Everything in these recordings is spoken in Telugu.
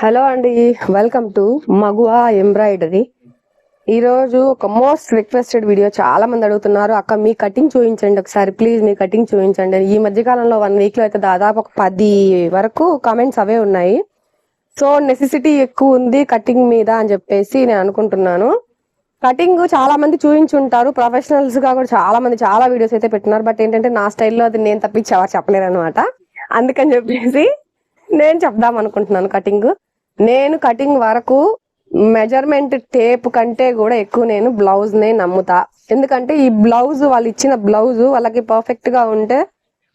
హలో అండి వెల్కమ్ టు మగువా ఎంబ్రాయిడరీ. ఈరోజు ఒక మోస్ట్ రిక్వెస్టెడ్ వీడియో చాలా మంది అడుగుతున్నారు. అక్క మీ కటింగ్ చూపించండి ఒకసారి ప్లీజ్ మీ కటింగ్ చూపించండి ఈ మధ్య కాలంలో వన్ వీక్లో అయితే దాదాపు ఒక పది వరకు కామెంట్స్ అవే ఉన్నాయి. సో నెసెసిటీ ఎక్కువ ఉంది కటింగ్ మీద అని చెప్పేసి నేను అనుకుంటున్నాను. కటింగ్ చాలా మంది చూపించుంటారు. ప్రొఫెషనల్స్గా కూడా చాలా మంది చాలా వీడియోస్ అయితే పెట్టినారు. బట్ ఏంటంటే నా స్టైల్లో అది నేను తప్పించి ఎవరు చెప్పలేరు అనమాట అందుకని చెప్పేసి నేను చెప్దాం అనుకుంటున్నాను కటింగ్. నేను కటింగ్ వరకు మెజర్మెంట్ టేప్ కంటే కూడా ఎక్కువ నేను బ్లౌజ్ నే నమ్ముతా. ఎందుకంటే ఈ బ్లౌజ్ వాళ్ళు ఇచ్చిన బ్లౌజ్ వాళ్ళకి పర్ఫెక్ట్గా ఉంటే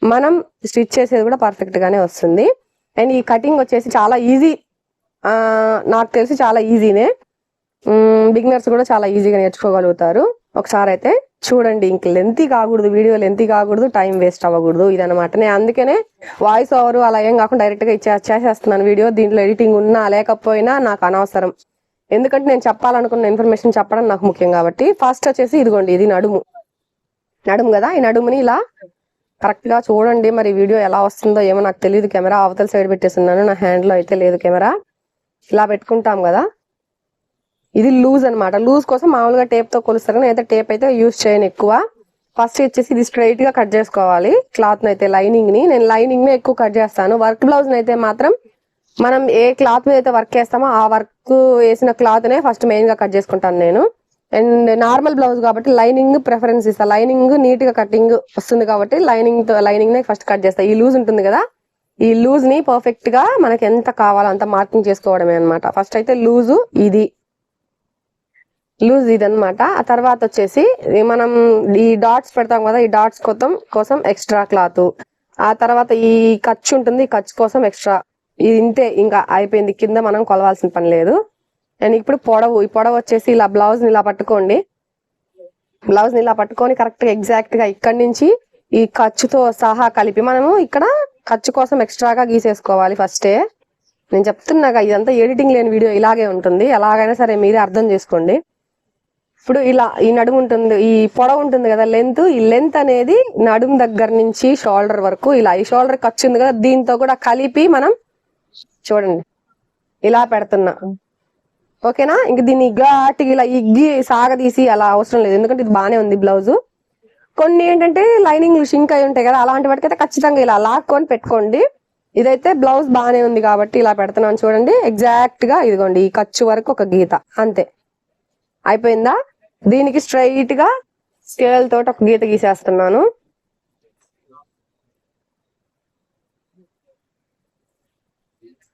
మనం స్టిచ్ చేసేది కూడా పర్ఫెక్ట్ గానే వస్తుంది. అండ్ ఈ కటింగ్ వచ్చేసి చాలా ఈజీ నాకు తెలిసి చాలా ఈజీనే. బిగినర్స్ కూడా చాలా ఈజీగా నేర్చుకోగలుగుతారు. ఒకసారి అయితే చూడండి ఇంక లెంతీ కాకూడదు వీడియో లెంతీ కాకూడదు టైం వేస్ట్ అవ్వకూడదు ఇదనమాట నేను అందుకనే వాయిస్ ఓవర్ అలా ఏం కాకుండా డైరెక్ట్గా ఇచ్చే చేసేస్తున్నాను వీడియో. దీంట్లో ఎడిటింగ్ ఉన్నా లేకపోయినా నాకు అనవసరం. ఎందుకంటే నేను చెప్పాలనుకున్న ఇన్ఫర్మేషన్ చెప్పడం నాకు ముఖ్యం కాబట్టి. ఫస్ట్ వచ్చేసి ఇదిగోండి ఇది నడుము. నడుము కదా? ఈ నడుముని ఇలా కరెక్ట్గా చూడండి. మరి వీడియో ఎలా వస్తుందో ఏమో నాకు తెలియదు కెమెరా అవతల సైడ్ పెట్టేస్తున్నాను. నా హ్యాండ్లో అయితే లేదు కెమెరా. ఇలా పెట్టుకుంటాం కదా? ఇది లూజ్ అన్నమాట. లూజ్ కోసం మామూలుగా టేప్తో కొలుస్తారు కానీ అయితే టేప్ అయితే యూజ్ చేయను ఎక్కువ. ఫస్ట్ వచ్చేసి ఇది స్ట్రైట్గా కట్ చేసుకోవాలి. క్లాత్ అయితే లైనింగ్ని. నేను లైనింగ్ని ఎక్కువ కట్ చేస్తాను. వర్క్ బ్లౌజ్ అయితే మాత్రం మనం ఏ క్లాత్ మీద అయితే వర్క్ చేస్తామో ఆ వర్క్ వేసిన క్లాత్ నే ఫస్ట్ మెయిన్గా కట్ చేసుకుంటాను నేను. అండ్ నార్మల్ బ్లౌజ్ కాబట్టి లైనింగ్ ప్రిఫరెన్స్ ఇస్తా. లైనింగ్ నీట్గా కటింగ్ వస్తుంది కాబట్టి లైనింగ్తో లైనింగ్ నే ఫస్ట్ కట్ చేస్తా. ఈ లూజ్ ఉంటుంది కదా. ఈ లూజ్ని పర్ఫెక్ట్గా మనకి ఎంత కావాలో అంత మార్కింగ్ చేసుకోవడమే అనమాట ఫస్ట్ అయితే లూజు ఇది లూజ్ ఇదనమాట ఆ తర్వాత వచ్చేసి మనం ఈ డాట్స్ పెడతాం కదా ఈ డాట్స్ కోసం కోసం ఎక్స్ట్రా క్లాత్ ఆ తర్వాత ఈ ఖర్చు ఉంటుంది ఈ ఖర్చు కోసం ఎక్స్ట్రా ఇది ఇంతే ఇంకా అయిపోయింది. కింద మనం కొలవాల్సిన పని లేదు. అండ్ ఇప్పుడు పొడవు ఈ పొడవు వచ్చేసి ఇలా బ్లౌజ్ని ఇలా పట్టుకోండి. బ్లౌజ్ని ఇలా పట్టుకొని కరెక్ట్గా ఎగ్జాక్ట్గా ఇక్కడి నుంచి ఈ ఖర్చుతో సహా కలిపి మనము ఇక్కడ ఖర్చు కోసం ఎక్స్ట్రాగా గీసేసుకోవాలి ఫస్టే నేను చెప్తున్నాగా ఇదంతా ఎడిటింగ్ లేని వీడియో ఇలాగే ఉంటుంది. ఎలాగైనా సరే మీరే అర్థం చేసుకోండి. ఇప్పుడు ఇలా ఈ నడుము ఉంటుంది ఈ పొడవు ఉంటుంది కదా లెంత్ ఈ లెంత్ అనేది నడుము దగ్గర నుంచి షోల్డర్ వరకు ఇలా ఈ షోల్డర్ ఖర్చు ఉంది కదా దీంతో కూడా కలిపి మనం చూడండి. ఇలా పెడుతున్నా. ఓకేనా? ఇంక దీన్ని ఘాటికి ఇలా ఇగ్గి సాగదీసి అలా అవసరం లేదు. ఎందుకంటే ఇది బాగానే ఉంది బ్లౌజ్ కొన్ని ఏంటంటే లైనింగ్ షింక్ అయి ఉంటాయి కదా అలాంటి వాటికైతే ఖచ్చితంగా ఇలా లాక్కొని పెట్టుకోండి. ఇదైతే బ్లౌజ్ బాగానే ఉంది కాబట్టి ఇలా పెడుతున్నాను చూడండి. ఎగ్జాక్ట్గా ఇదిగోండి ఈ ఖర్చు వరకు ఒక గీత. అంతే. అయిపోయిందా? దీనికి స్ట్రైట్గా స్కేల్ తోటి ఒక గీత గీసేస్తున్నాను.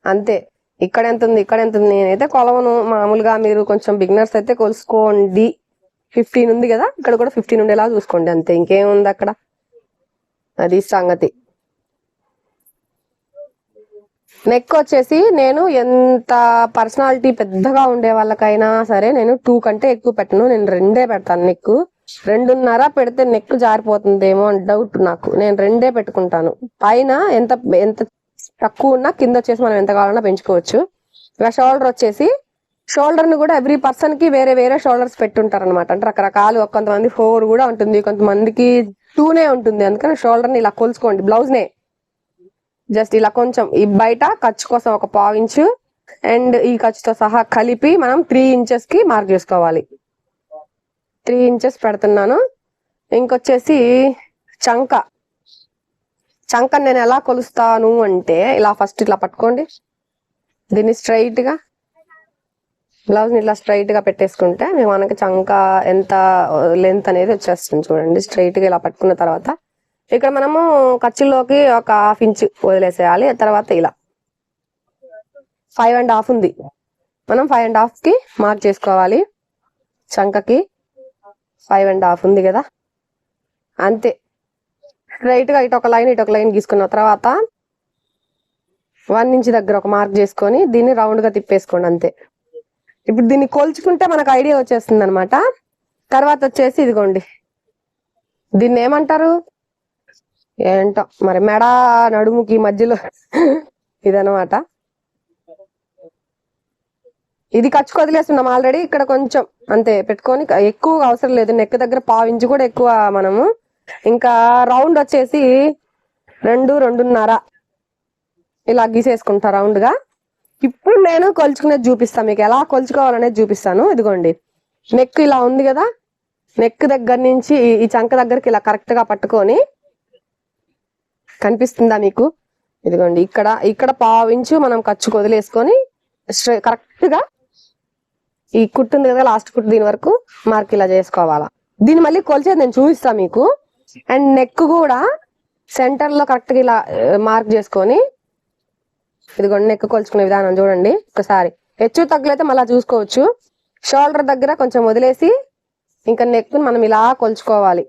అంతే. ఇక్కడ ఎంత ఉంది? ఇక్కడ ఎంత ఉంది? నేనైతే కొలవను. మామూలుగా మీరు కొంచెం బిగినర్స్ అయితే కొలుసుకోండి. ఫిఫ్టీన్ ఉంది కదా? ఇక్కడ కూడా ఫిఫ్టీన్ ఉండేలా చూసుకోండి. అంతే. ఇంకేముంది అక్కడ? అది సంగతి. నెక్ వచ్చేసి నేను ఎంత పర్సనాలిటీ పెద్దగా ఉండే వాళ్ళకైనా సరే నేను టూ కంటే ఎక్కువ పెట్టను. నేను రెండే పెడతాను నెక్ రెండున్నర పెడితే నెక్ జారిపోతుందేమో అని డౌట్ నాకు. నేను రెండే పెట్టుకుంటాను. పైన ఎంత ఎంత తక్కువ ఉన్నా కింద వచ్చేసి మనం ఎంత కావాలన్నా పెంచుకోవచ్చు. ఇక షోల్డర్ వచ్చేసి షోల్డర్ని కూడా ఎవ్రీ పర్సన్కి వేరే వేరే షోల్డర్స్ పెట్టుంటారు అనమాట అంటే రకరకాలు కొంతమంది ఫోర్ కూడా ఉంటుంది. కొంతమందికి టూనే ఉంటుంది. అందుకని షోల్డర్ని ఇలా కొలుసుకోండి బ్లౌజ్ నే జస్ట్ ఇలా కొంచెం ఈ బయట ఖర్చు కోసం ఒక పావు ఇంచు అండ్ ఈ ఖర్చుతో సహా కలిపి మనం త్రీ ఇంచెస్కి మార్క్ చేసుకోవాలి. త్రీ ఇంచెస్ పెడుతున్నాను. ఇంకొచ్చేసి చంక. చంక నేను ఎలా కొలుస్తాను అంటే ఇలా ఫస్ట్ ఇట్లా పట్టుకోండి. దీన్ని స్ట్రైట్గా. బ్లౌజ్ ఇట్లా స్ట్రైట్గా పెట్టేసుకుంటే మేము మనకి చంక ఎంత లెంత్ అనేది వచ్చేస్తుంది చూడండి. స్ట్రైట్గా ఇలా పట్టుకున్న తర్వాత ఇక్కడ మనము ఖర్చులోకి ఒక హాఫ్ ఇంచ్ వదిలేసేయాలి ఆ తర్వాత ఇలా. ఫైవ్ అండ్ హాఫ్ ఉంది. మనం ఫైవ్ అండ్ హాఫ్కి మార్క్ చేసుకోవాలి. చంకకి ఫైవ్ అండ్ హాఫ్ ఉంది కదా. అంతే. స్ట్రైట్గా ఇటు ఒక లైన్ ఇటు ఒక లైన్ గీసుకున్న తర్వాత వన్ ఇంచ్ దగ్గర ఒక మార్క్ చేసుకొని దీన్ని రౌండ్గా తిప్పేసుకోండి అంతే. ఇప్పుడు దీన్ని కొలుచుకుంటే మనకు ఐడియా వచ్చేస్తుంది అనమాట తర్వాత వచ్చేసి ఇదిగోండి. దీన్ని ఏమంటారు? ఏంటో మరి మెడ నడుముకి మధ్యలో ఇదనమాట ఇది ఖర్చు వదిలేస్తున్నాం ఆల్రెడీ ఇక్కడ కొంచెం అంతే పెట్టుకొని ఎక్కువ అవసరం లేదు. నెక్ దగ్గర పావించి కూడా ఎక్కువ మనము. ఇంకా రౌండ్ వచ్చేసి రెండు రెండున్నర ఇలా గీసేసుకుంటా రౌండ్గా. ఇప్పుడు నేను కొలుచుకునేది చూపిస్తాను మీకు. ఎలా కొలుచుకోవాలనేది చూపిస్తాను. ఇదిగోండి. నెక్ ఇలా ఉంది కదా. నెక్ దగ్గర నుంచి ఈ- ఈ చంక దగ్గరికి ఇలా కరెక్ట్గా పట్టుకొని కనిపిస్తుందా మీకు ఇదిగోండి ఇక్కడ ఇక్కడ పావించు మనం ఖర్చు వదిలేసుకొని కరెక్ట్గా ఈ కుట్టు ఉంది కదా లాస్ట్ కుట్టు దీని వరకు మార్క్ ఇలా చేసుకోవాలా. దీన్ని మళ్ళీ కొలిచేది నేను చూపిస్తా మీకు. అండ్ నెక్ కూడా సెంటర్లో కరెక్ట్గా ఇలా మార్క్ చేసుకొని ఇదిగోండి నెక్ కొలుచుకునే విధానం చూడండి. ఒకసారి హెచ్చు తగ్గులైతే మళ్ళీ చూసుకోవచ్చు. షోల్డర్ దగ్గర కొంచెం వదిలేసి ఇంకా నెక్ మనం ఇలా కొలుచుకోవాలి.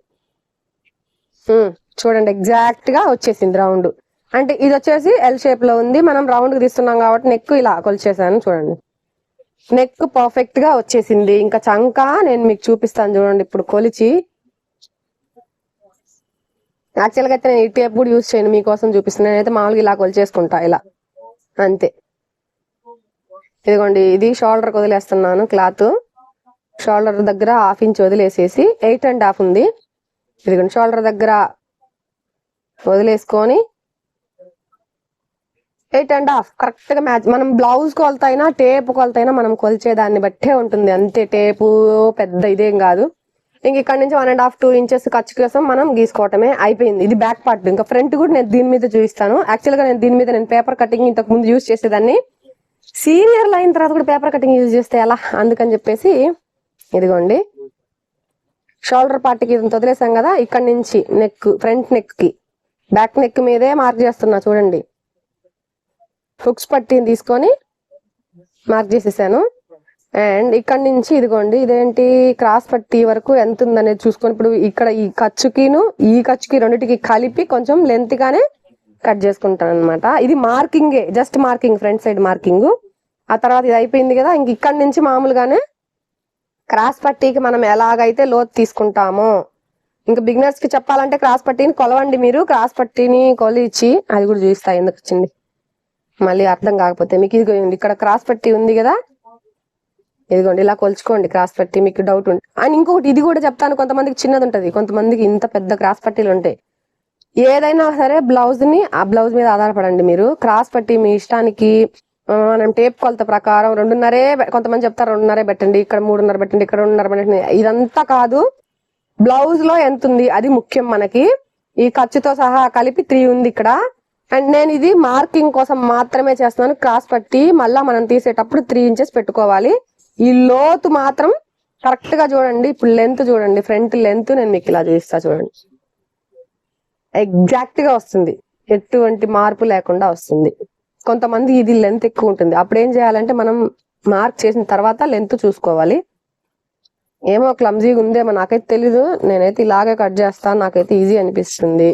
చూడండి ఎగ్జాక్ట్గా వచ్చేసింది రౌండ్ అంటే ఇది వచ్చేసి ఎల్ షేప్లో ఉంది. మనం రౌండ్కి తీస్తున్నాం కాబట్టి నెక్ ఇలా కొలిచేసాను చూడండి. నెక్ పర్ఫెక్ట్గా వచ్చేసింది. ఇంకా చంక నేను మీకు చూపిస్తాను చూడండి ఇప్పుడు కొలిచి. యాక్చువల్గా అయితే నేను ఈ టేప్ కూడా యూజ్ చేయను మీకోసం చూపిస్తున్నాను నేనైతే మామూలుగా ఇలా కొలిచేసుకుంటా ఇలా. అంతే. ఇదిగోండి ఇది షోల్డర్ వదిలేస్తున్నాను క్లాత్ షోల్డర్ దగ్గర హాఫ్ ఇంచ్ వదిలేసేసి ఎయిట్ అండ్ హాఫ్ ఉంది. ఇదిగోండి షోల్డర్ దగ్గర వదిలేసుకొని ఎయిట్ అండ్ హాఫ్ కరెక్ట్గా మ్యాచ్ మనం బ్లౌజ్ కొలత అయినా టేప్ కొలత అయినా మనం కొలిచే దాన్ని బట్టే ఉంటుంది. అంతే టేపు పెద్ద ఇదేం కాదు. ఇంక ఇక్కడ నుంచి one and half two inches ఖర్చు కోసం మనం గీసుకోవటమే అయిపోయింది. ఇది బ్యాక్ పార్ట్ ఇంకా ఫ్రంట్ కూడా నేను దీని మీద చూపిస్తాను. యాక్చువల్గా నేను దీని మీద నేను పేపర్ కటింగ్ ఇంతకు ముందు యూజ్ చేసేదాన్ని. సీనియర్లు అయిన తర్వాత కూడా పేపర్ కటింగ్ యూజ్ చేస్తే ఎలా? అందుకని చెప్పేసి ఇదిగోండి. షోల్డర్ పార్ట్కి ఇది వదిలేసాం కదా ఇక్కడ నుంచి నెక్ ఫ్రంట్ నెక్కి. బ్యాక్ నెక్ మీదే మార్క్ చేస్తున్నా చూడండి. హుక్స్ పట్టీని తీసుకొని మార్క్ చేసేసాను. అండ్ ఇక్కడ నుంచి ఇదిగోండి ఇదేంటి క్రాస్ పట్టీ వరకు ఎంత ఉందనేది చూసుకొని ఇప్పుడు ఇక్కడ ఈ ఖర్చుకిను ఈ ఖర్చుకి రెండింటికి కలిపి కొంచెం లెంత్ గానే కట్ చేసుకుంటాను అనమాట ఇది మార్కింగే just marking front side marking ఆ తర్వాత ఇది అయిపోయింది కదా ఇంక ఇక్కడ నుంచి మామూలుగానే క్రాస్ పట్టీకి మనం ఎలాగైతే లోతు తీసుకుంటామో ఇంకా బిగినర్స్కి చెప్పాలంటే క్రాస్ పట్టీని కొలవండి మీరు. క్రాస్ పట్టీని కొలిచి అది కూడా చూపిస్తాయి ఎందుకు వచ్చింది. మళ్ళీ అర్థం కాకపోతే మీకు ఇదిగోండి ఇక్కడ క్రాస్ పట్టీ ఉంది కదా. ఇదిగోండి ఇలా కొలుచుకోండి క్రాస్ పట్టీ మీకు డౌట్ ఉంది అండ్ ఇంకొకటి ఇది కూడా చెప్తాను కొంతమందికి చిన్నది ఉంటుంది. కొంతమందికి ఇంత పెద్ద క్రాస్ పట్టీలు ఉంటాయి. ఏదైనా సరే బ్లౌజ్ని ఆ బ్లౌజ్ మీద ఆధారపడండి మీరు. క్రాస్ పట్టి మీ ఇష్టానికి మనం టేప్ కొలత ప్రకారం రెండున్నరే కొంతమంది చెప్తారు రెండున్నరే పెట్టండి ఇక్కడ మూడున్నర పెట్టండి ఇక్కడ రెండున్నర పెట్టండి. ఇదంతా కాదు బ్లౌజ్లో ఎంత ఉంది అది ముఖ్యం మనకి. ఈ ఖర్చుతో సహా కలిపి త్రీ ఉంది ఇక్కడ. అండ్ నేను ఇది మార్కింగ్ కోసం మాత్రమే చేస్తున్నాను. క్రాస్ పట్టి మళ్ళా మనం తీసేటప్పుడు త్రీ ఇంచెస్ పెట్టుకోవాలి. ఈ లోతు మాత్రం కరెక్ట్గా చూడండి. ఇప్పుడు లెంత్ చూడండి. ఫ్రంట్ లెంత్ నేను మీకు ఇలా చూపిస్తా చూడండి. ఎగ్జాక్ట్గా వస్తుంది. ఎటువంటి మార్పు లేకుండా వస్తుంది. కొంతమంది ఇది లెంత్ ఎక్కువ ఉంటుంది. అప్పుడు ఏం చేయాలంటే మనం మార్క్ చేసిన తర్వాత లెంత్ చూసుకోవాలి. ఏమో క్లమ్జీగా ఉందేమో నాకైతే తెలీదు. నేనైతే ఇలాగే కట్ చేస్తాను నాకైతే ఈజీ అనిపిస్తుంది.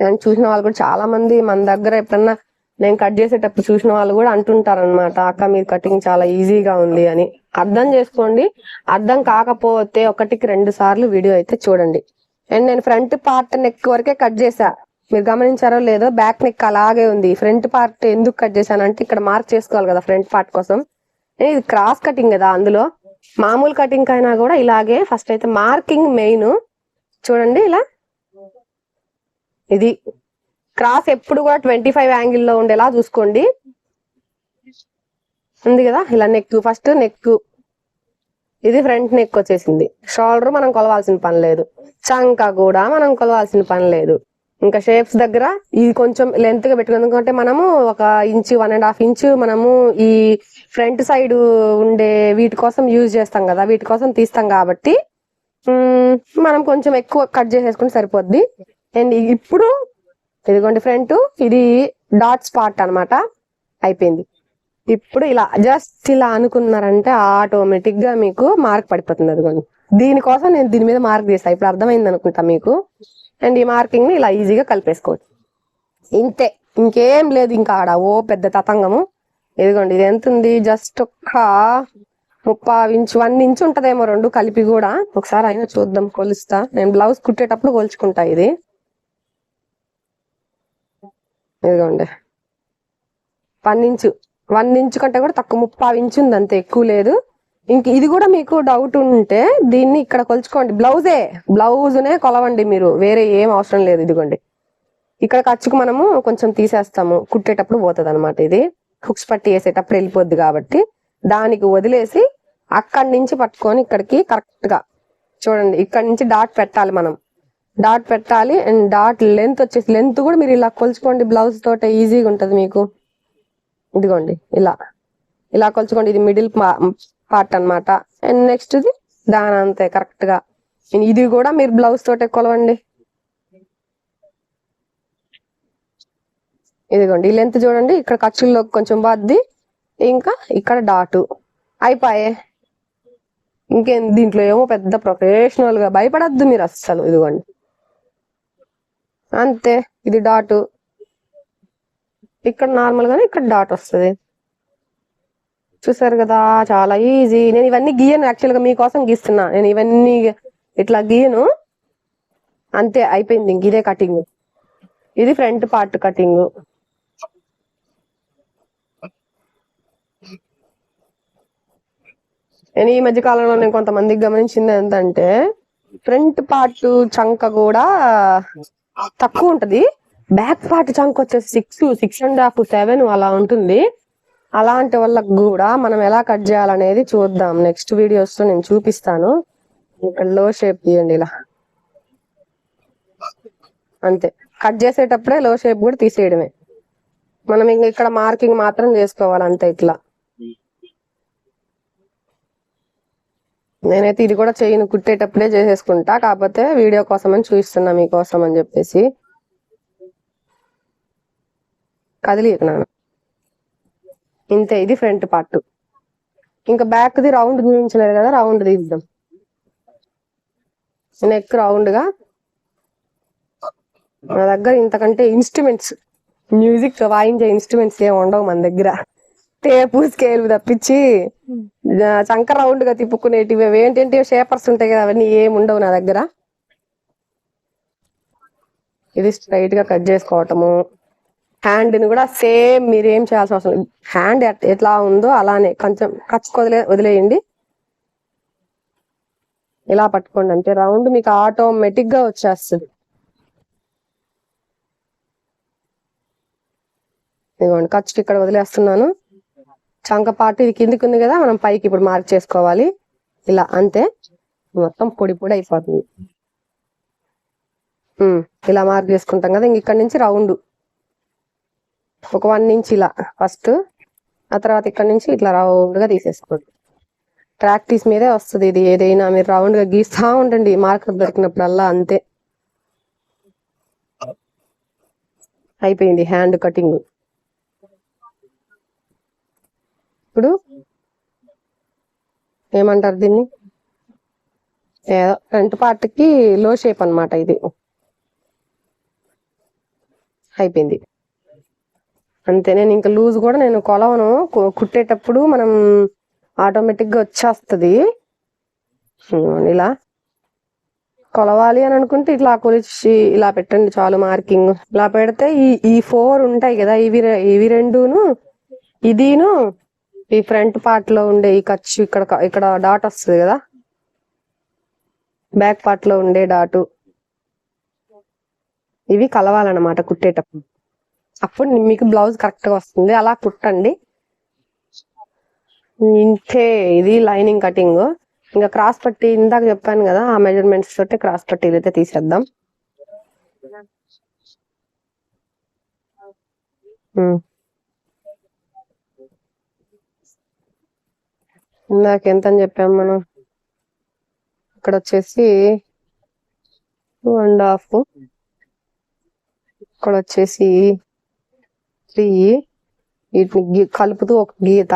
నేను చూసిన వాళ్ళు కూడా చాలా మంది మన దగ్గర ఎప్పుడన్నా నేను కట్ చేసేటప్పుడు చూసిన వాళ్ళు కూడా అంటుంటారు అనమాట అక్క మీరు కటింగ్ చాలా ఈజీగా ఉంది అని. అర్థం చేసుకోండి. అర్థం కాకపోతే ఒకటికి రెండు సార్లు వీడియో అయితే చూడండి. అండ్ నేను ఫ్రంట్ పార్ట్ నెక్ వరకే కట్ చేసా. మీరు గమనించారో లేదో బ్యాక్ నెక్ అలాగే ఉంది. ఫ్రంట్ పార్ట్ ఎందుకు కట్ చేశానంటే ఇక్కడ మార్క్ చేసుకోవాలి కదా ఫ్రంట్ పార్ట్ కోసం. ఏ, ఇది క్రాస్ కటింగ్ కదా అందులో. మామూలు కటింగ్ అయినా కూడా ఇలాగే ఫస్ట్ అయితే మార్కింగ్ మెయిన్ చూడండి ఇలా. ఇది క్రాస్ ఎప్పుడు కూడా ట్వంటీ ఫైవ్ యాంగిల్లో ఉండేలా చూసుకోండి. ఉంది కదా? ఇలా నెక్ ఫస్ట్ నెక్ ఇది ఫ్రంట్ నెక్ వచ్చేసింది. షోల్డర్ మనం కొలవాల్సిన పని లేదు. చంక కూడా మనం కొలవాల్సిన పని లేదు. ఇంకా షేప్స్ దగ్గర ఇది కొంచెం లెంత్గా పెట్టుకుని ఎందుకంటే మనము ఒక inch one and half inch మనము ఈ ఫ్రంట్ సైడ్ ఉండే వీటి కోసం యూజ్ చేస్తాం కదా వీటి కోసం తీస్తాం కాబట్టి మనం కొంచెం ఎక్కువ కట్ చేసేసుకుంటే సరిపోద్ది. అండ్ ఇప్పుడు ఇదిగోండి ఫ్రంట్ ఇది డాట్ స్పాట్ అన్నమాట. అయిపోయింది. ఇప్పుడు ఇలా జస్ట్ ఇలా అనుకున్నారంటే ఆటోమేటిక్గా మీకు మార్క్ పడిపోతుంది అదిగోండి. దీనికోసం నేను దీని మీద మార్క్ చేస్తాను ఇప్పుడు అర్థమైంది అనుకుంటా మీకు. అండ్ ఈ మార్కింగ్ని ఇలా ఈజీగా కలిపేసుకోవచ్చు. ఇంతే. ఇంకేం లేదు ఇంకా ఆడ ఓ పెద్ద తతంగము. ఇదిగోండి ఇది ఎంత ఉంది? జస్ట్ ఒక్క ముప్పై ఇంచు వన్ ఇంచు ఉంటదేమో రెండు కలిపి కూడా. ఒకసారి అయినా చూద్దాం కొలుస్తా. నేను బ్లౌజ్ కుట్టేటప్పుడు కొలుచుకుంటా ఇది. ఇదిగోండి. వన్ ఇంచు వన్ ఇంచు కంటే కూడా తక్కువ ముప్పై ఇంచు ఉంది అంతే ఎక్కువ లేదు. ఇంక ఇది కూడా మీకు డౌట్ ఉంటే దీన్ని ఇక్కడ కొలుచుకోండి. బ్లౌజే బ్లౌజ్నే కొలవండి మీరు. వేరే ఏం అవసరం లేదు ఇదిగోండి. ఇక్కడ ఖర్చుకు మనము కొంచెం తీసేస్తాము. కుట్టేటప్పుడు పోతుంది అనమాట ఇది. హుక్స్ పట్టి వేసేటప్పుడు వెళ్ళిపోద్ది కాబట్టి దానికి వదిలేసి అక్కడి నుంచి పట్టుకొని ఇక్కడికి కరెక్ట్గా చూడండి. ఇక్కడ నుంచి డాట్ పెట్టాలి మనం. డాట్ పెట్టాలి అండ్ డాట్ లెంత్ వచ్చేసి లెంత్ కూడా మీరు ఇలా కొలుచుకోండి. బ్లౌజ్ తోట ఈజీగా ఉంటుంది మీకు. ఇదిగోండి ఇలా. ఇలా కొలుచుకోండి. ఇది మిడిల్ పార్ట్ అన్నమాట. అండ్ నెక్స్ట్ ఇది దాని అంతే కరెక్ట్గా. ఇది కూడా మీరు బ్లౌజ్ తోటే కొలవండి. ఇదిగోండి ఈ లెంత్ చూడండి ఇక్కడ ఖర్చుల్లో కొంచెం బద్ది ఇంకా ఇక్కడ డాటు అయిపోయే. ఇంకేం దీంట్లో ఏమో పెద్ద ప్రొఫెషనల్గా భయపడద్దు మీరు అస్సలు ఇదిగోండి. అంతే ఇది డాటు ఇక్కడ నార్మల్ గానే ఇక్కడ డాట్ వస్తుంది. చూసారు కదా చాలా ఈజీ నేను ఇవన్నీ గీయను యాక్చువల్గా మీకోసం గీస్తున్నా. నేను ఇవన్నీ ఇట్లా గీయను. అంతే అయిపోయింది. ఇంక ఇదే కటింగ్ ఇది ఫ్రంట్ పార్ట్ కటింగ్ నేను ఈ మధ్య కాలంలో నేను కొంతమందికి గమనించింది ఏంటంటే ఫ్రంట్ పార్ట్ చంక కూడా తక్కువ ఉంటది. బ్యాక్ పార్ట్ చంక వచ్చేసి six six and half seven అలా ఉంటుంది. అలాంటి వాళ్ళకి కూడా మనం ఎలా కట్ చేయాలనేది చూద్దాం. నెక్స్ట్ వీడియోస్లో నేను చూపిస్తాను. ఇక్కడ లో షేప్ తీయండి ఇలా. అంతే. కట్ చేసేటప్పుడే లో షేప్ కూడా తీసేయడమే. మనం ఇంక ఇక్కడ మార్కింగ్ మాత్రం చేసుకోవాలి అంతే ఇట్లా. నేనైతే ఇది కూడా చేయను కుట్టేటప్పుడే చేసేసుకుంటా. కాకపోతే వీడియో కోసం అని చూపిస్తున్నా మీకోసం అని చెప్పేసి. కదిలియకు నాన్న. ఇంతే ఇది ఫ్రంట్ పార్ట్. ఇంకా బ్యాక్ ది రౌండ్ చూపించలేదు కదా రౌండ్ తీద్దాం. నెక్ రౌండ్గా నా దగ్గర ఇంతకంటే ఇన్స్ట్రుమెంట్స్ మ్యూజిక్ వాయించే ఇన్స్ట్రుమెంట్స్ ఏమి ఉండవు మన దగ్గర. టేపు స్కేల్ తప్పించి చంక రౌండ్గా తిప్పుకునేటివి ఏంటంటే షేపర్స్ ఉంటాయి కదా అవన్నీ ఏమి ఉండవు నా దగ్గర. ఇది స్ట్రైట్గా కట్ చేసుకోవటము. హ్యాండ్ని కూడా సేమ్ మీరు ఏం చేయాల్సిన అవసరం లేదు. హ్యాండ్ ఎట్- ఎట్లా ఉందో అలానే కొంచెం కచ్చుకు వదిలే వదిలేయండి. ఇలా పట్టుకోండి అంటే రౌండ్ మీకు ఆటోమేటిక్గా వచ్చేస్తుంది. ఇదిగోండి ఖర్చుకి ఇక్కడ వదిలేస్తున్నాను. చంకపాటు ఇది కిందికి ఉంది కదా మనం పైకి ఇప్పుడు మార్క్ చేసుకోవాలి. ఇలా అంతే. మొత్తం పొడి పొడి అయిపోతుంది. ఇలా మార్క్ చేసుకుంటాం కదా ఇంక ఇక్కడ నుంచి రౌండ్. ఒక వన్ ఇంచ్ ఇలా ఫస్ట్ ఆ తర్వాత ఇక్కడ నుంచి ఇట్లా రౌండ్గా తీసేసుకోండి. ప్రాక్టీస్ మీదే వస్తుంది ఇది. ఏదైనా మీరు రౌండ్గా గీస్తూ ఉండండి. మార్కర్ దొరికినప్పుడల్లా అంతే. అయిపోయింది హ్యాండ్ కటింగ్ ఇప్పుడు ఏమంటారు దీన్ని? ఏదో ఫ్రంట్ పార్ట్కి లో షేప్ అన్నమాట ఇది. అయిపోయింది. అంతే నేను ఇంకా లూజ్ కూడా నేను కొలవను. కుట్టేటప్పుడు మనం ఆటోమేటిక్గా వచ్చేస్తుంది ఇలా. కొలవాలి అని అనుకుంటే ఇట్లా కొలిచి ఇలా పెట్టండి చాలు మార్కింగ్. ఇలా పెడితే ఈ ఈ ఫోర్ ఉంటాయి కదా ఇవి ఇవి రెండును ఇదిను ఈ ఫ్రంట్ పార్ట్లో ఉండే ఈ ఖర్చు ఇక్కడ ఇక్కడ డాట్ వస్తుంది కదా. బ్యాక్ పార్ట్లో ఉండే డాటు. ఇవి కలవాలన్నమాట కుట్టేటప్పుడు. అప్పుడు మీకు బ్లౌజ్ కరెక్ట్గా వస్తుంది. అలా కుట్టండి. ఇంతే ఇది లైనింగ్ కటింగ్. ఇంకా క్రాస్ పట్టి ఇందాక చెప్పాను కదా ఆ మెజర్మెంట్స్ తోటి క్రాస్ పట్టి ఇదైతే తీసేద్దాం. ఇందాక ఎంత అని చెప్పాము మనం. ఇక్కడ వచ్చేసి టూ అండ్ హాఫ్. ఇక్కడ వచ్చేసి త్రీ వీటిని కలుపుతూ ఒక గీత.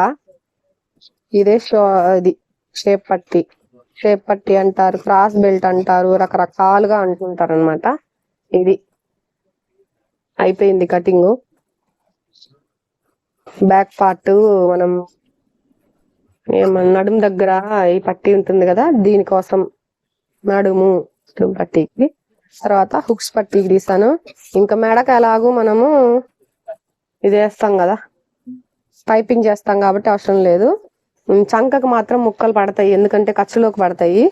ఇదే షో ఇది షేప్ పట్టి షేప్ పట్టి అంటారు క్రాస్ బెల్ట్ అంటారు రకరకాలుగా అంటుంటారు అనమాట ఇది అయిపోయింది కటింగ్. బ్యాక్ పార్ట్ మనం నడుము దగ్గర ఈ పట్టి ఉంటుంది కదా దీనికోసం నడుము నడుము పట్టీకి. తర్వాత హుక్స్ పట్టీకి తీసాను ఇంకా మెడకు ఎలాగూ మనము ఇది వేస్తాం కదా. పైపింగ్ చేస్తాం కాబట్టి అవసరం లేదు. చంకకు మాత్రం ముక్కలు పడతాయి. ఎందుకంటే ఖర్చులోకి పడతాయి.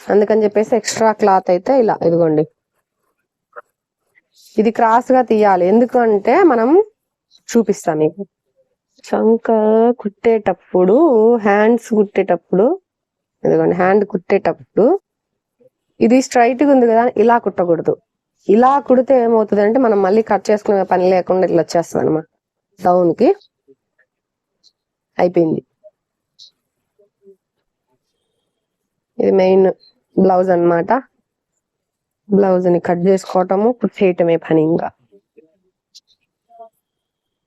అందుకని చెప్పేసి ఎక్స్ట్రా క్లాత్ అయితే ఇలా ఇదిగోండి. ఇది క్రాస్గా తీయాలి. ఎందుకంటే మనం చూపిస్తాం మీకు. చంక కుట్టేటప్పుడు హ్యాండ్స్ కుట్టేటప్పుడు ఇదిగోండి హ్యాండ్ కుట్టేటప్పుడు ఇది స్ట్రైట్గా ఉంది కదా ఇలా కుట్టకూడదు. ఇలా కుడితే ఏమవుతుంది అంటే మనం మళ్ళీ కట్ చేసుకునే పని లేకుండా ఇట్లా వచ్చేస్తుంది అనమాట డౌన్కి అయిపోయింది. ఇది మెయిన్ బ్లౌజ్ అన్నమాట. బ్లౌజ్ని కట్ చేసుకోవటము కుట్టేయటమే పని ఇంకా.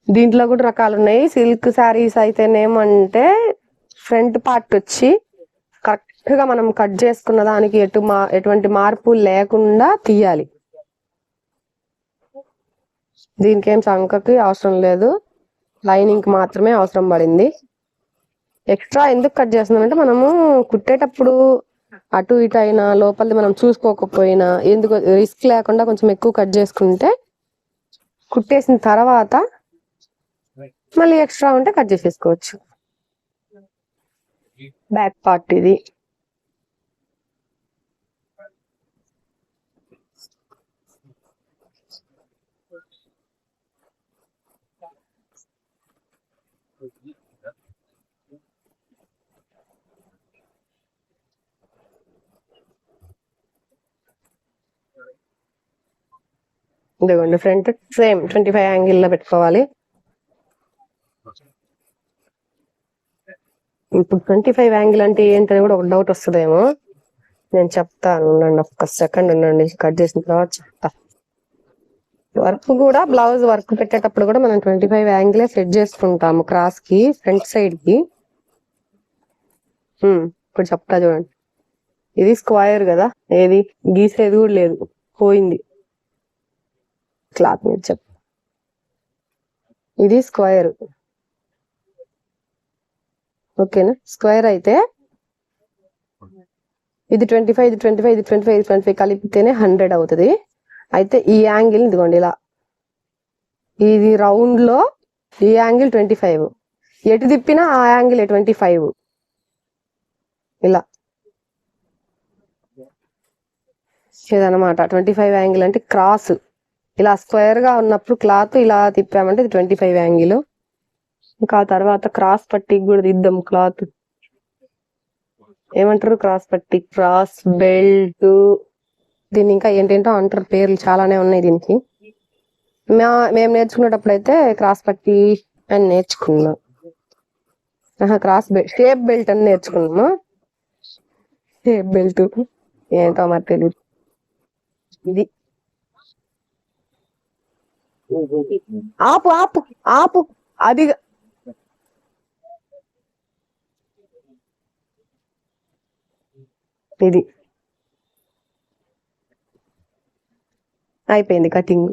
దీంట్లో కూడా రకాలు ఉన్నాయి. సిల్క్ శారీస్ అయితేనేమంటే ఫ్రంట్ పార్ట్ వచ్చి కరెక్ట్గా మనం కట్ చేసుకున్న దానికి ఎటు మా ఎటువంటి మార్పు లేకుండా తీయాలి. దీనికి ఏం చంకకి అవసరం లేదు. లైనింగ్ మాత్రమే అవసరం పడింది. ఎక్స్ట్రా ఎందుకు కట్ చేస్తున్నామంటే మనము కుట్టేటప్పుడు అటు ఇటు అయినా లోపలిది మనం చూసుకోకపోయినా ఎందుకు రిస్క్ లేకుండా కొంచెం ఎక్కువ కట్ చేసుకుంటే కుట్టేసిన తర్వాత మళ్ళీ ఎక్స్ట్రా ఉంటే కట్ చేసేసుకోవచ్చు. బ్యాక్ పార్ట్ ఇది. ఇదిగోండి ఫ్రంట్ సేమ్ ట్వంటీ ఫైవ్ యాంగిల్లో పెట్టుకోవాలి. ఇప్పుడు ట్వంటీ ఫైవ్ యాంగిల్ అంటే ఏంటని కూడా ఒక డౌట్ వస్తుందేమో. నేను చెప్తాను ఉండండి ఒక్క సెకండ్ ఉండండి కట్ చేసిన తర్వాత చెప్తా. వర్క్ కూడా బ్లౌజ్ వర్క్ పెట్టేటప్పుడు కూడా మనం ట్వంటీ ఫైవ్ యాంగిలే సెట్ చేసుకుంటాము క్రాస్కి ఫ్రంట్ సైడ్కి. ఇప్పుడు చెప్తా చూడండి. ఇది స్క్వైర్ కదా ఏది? గీసేది కూడా లేదు పోయింది. క్లాత్ మీద చెప్పు. ఇది స్క్వేర్. ఓకేనా? స్క్వేర్ అయితే ఇది ట్వంటీ ఫైవ్ ఇది ట్వంటీ ఫైవ్ ఇది ట్వంటీ ఫైవ్ ఇది ట్వంటీ ఫైవ్ కలిపితేనే హండ్రెడ్ అవుతుంది. అయితే ఈ యాంగిల్ ఇదిగోండి ఇలా. ఇది రౌండ్లో ఈ యాంగిల్ ట్వంటీ ఫైవ్. ఎటు తిప్పినా ఆ యాంగిల్ ట్వంటీ ఫైవ్. ఇలా. ఇదనమాట ట్వంటీ ఫైవ్ యాంగిల్ అంటే క్రాస్. ఇలా స్క్వేర్గా ఉన్నప్పుడు క్లాత్ ఇలా తిప్పామంటే ట్వంటీ ఫైవ్ యాంగిల్ ఇంకా తర్వాత క్రాస్ పట్టికి కూడా దిద్దాం క్లాత్ ఏమంటారు క్రాస్ పట్టి? క్రాస్ బెల్ట్ దీన్ని ఇంకా ఏంటేంటో అంటారు పేర్లు చాలానే ఉన్నాయి దీనికి. మా మేము నేర్చుకునేటప్పుడు అయితే క్రాస్ పట్టి అని నేర్చుకున్నాం. ఆహా క్రాస్ బెల్ట్ షేప్ బెల్ట్ అని నేర్చుకున్నాము. షేప్ బెల్ట్ ఏంటో మరి తెలియదు ఇది ఆపు ఆపు ఆపు. అది ఇది. అయిపోయింది కటింగ్.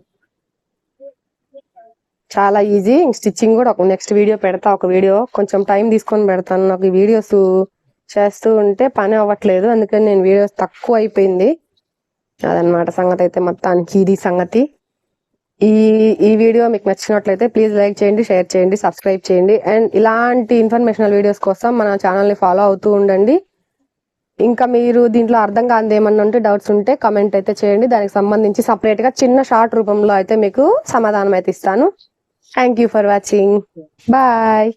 చాలా ఈజీ. స్టిచ్చింగ్ కూడా ఒక నెక్స్ట్ వీడియో పెడతా ఒక వీడియో. కొంచెం టైం తీసుకొని పెడతాను. నాకు ఈ వీడియోస్ చేస్తూ ఉంటే పని అవ్వట్లేదు. అందుకని నేను వీడియోస్ తక్కువ అయిపోయింది. అదనమాట సంగతి అయితే మొత్తానికి ఇది సంగతి. ఈ ఈ వీడియో మీకు నచ్చినట్లయితే ప్లీజ్ లైక్ చేయండి షేర్ చేయండి సబ్స్క్రైబ్ చేయండి. అండ్ ఇలాంటి ఇన్ఫర్మేషనల్ వీడియోస్ కోసం మన ఛానల్ని ఫాలో అవుతూ ఉండండి. ఇంకా మీరు దీంట్లో అర్థం కానిది ఏమన్నా ఉంటే డౌట్స్ ఉంటే కమెంట్ అయితే చేయండి. దానికి సంబంధించి సపరేట్గా చిన్న షార్ట్ రూపంలో అయితే మీకు సమాధానం అయితే ఇస్తాను. Thank you for watching bye